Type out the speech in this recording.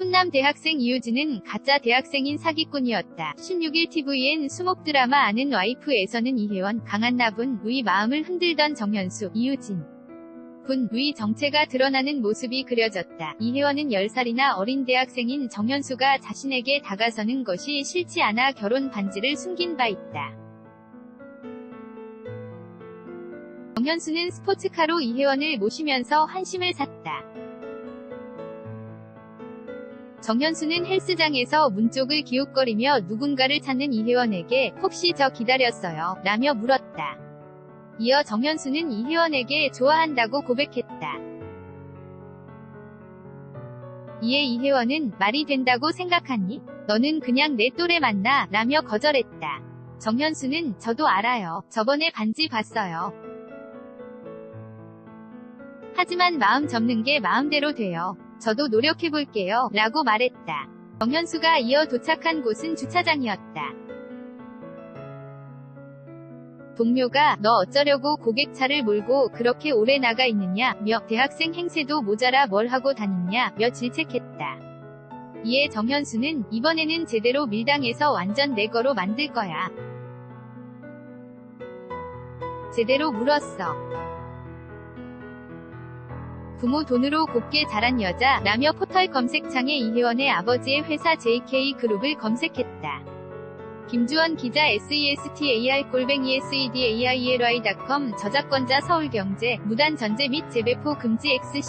훈남 대학생 이유진은 가짜 대학생인 사기꾼이었다. 16일 TVN 수목 드라마 아는 와이프에서는 이혜원, 강한나분, 의 마음을 흔들던 정현수, 이유진. 군, 의 정체가 드러나는 모습이 그려졌다. 이혜원은 10살이나 어린 대학생인 정현수가 자신에게 다가서는 것이 싫지 않아 결혼 반지를 숨긴 바 있다. 정현수는 스포츠카로 이혜원을 모시면서 한심을 샀다. 정현수는 헬스장에서 문 쪽을 기웃거리며 누군가를 찾는 이혜원에게 혹시 저 기다렸어요? 라며 물었다. 이어 정현수는 이혜원에게 좋아한다고 고백했다. 이에 이혜원은 말이 된다고 생각하니? 너는 그냥 내 또래 만나 라며 거절했다. 정현수는 저도 알아요. 저번에 반지 봤어요. 하지만 마음 접는 게 마음대로 돼요. 저도 노력해볼게요. 라고 말했다. 정현수가 이어 도착한 곳은 주차장이었다. 동료가 너 어쩌려고 고객차를 몰고 그렇게 오래 나가 있느냐 며 대학생 행세도 모자라 뭘 하고 다니냐 며 질책했다. 이에 정현수는 이번에는 제대로 밀당해서 완전 내 거로 만들 거야. 제대로 물었어. 부모 돈으로 곱게 자란 여자 라며 포털 검색창에 이혜원의 아버지의 회사 JK그룹을 검색했다. 김주원 기자 SESTAR-SEDAIRY.com 저작권자 서울경제 무단 전제 및 재배포 금지 XC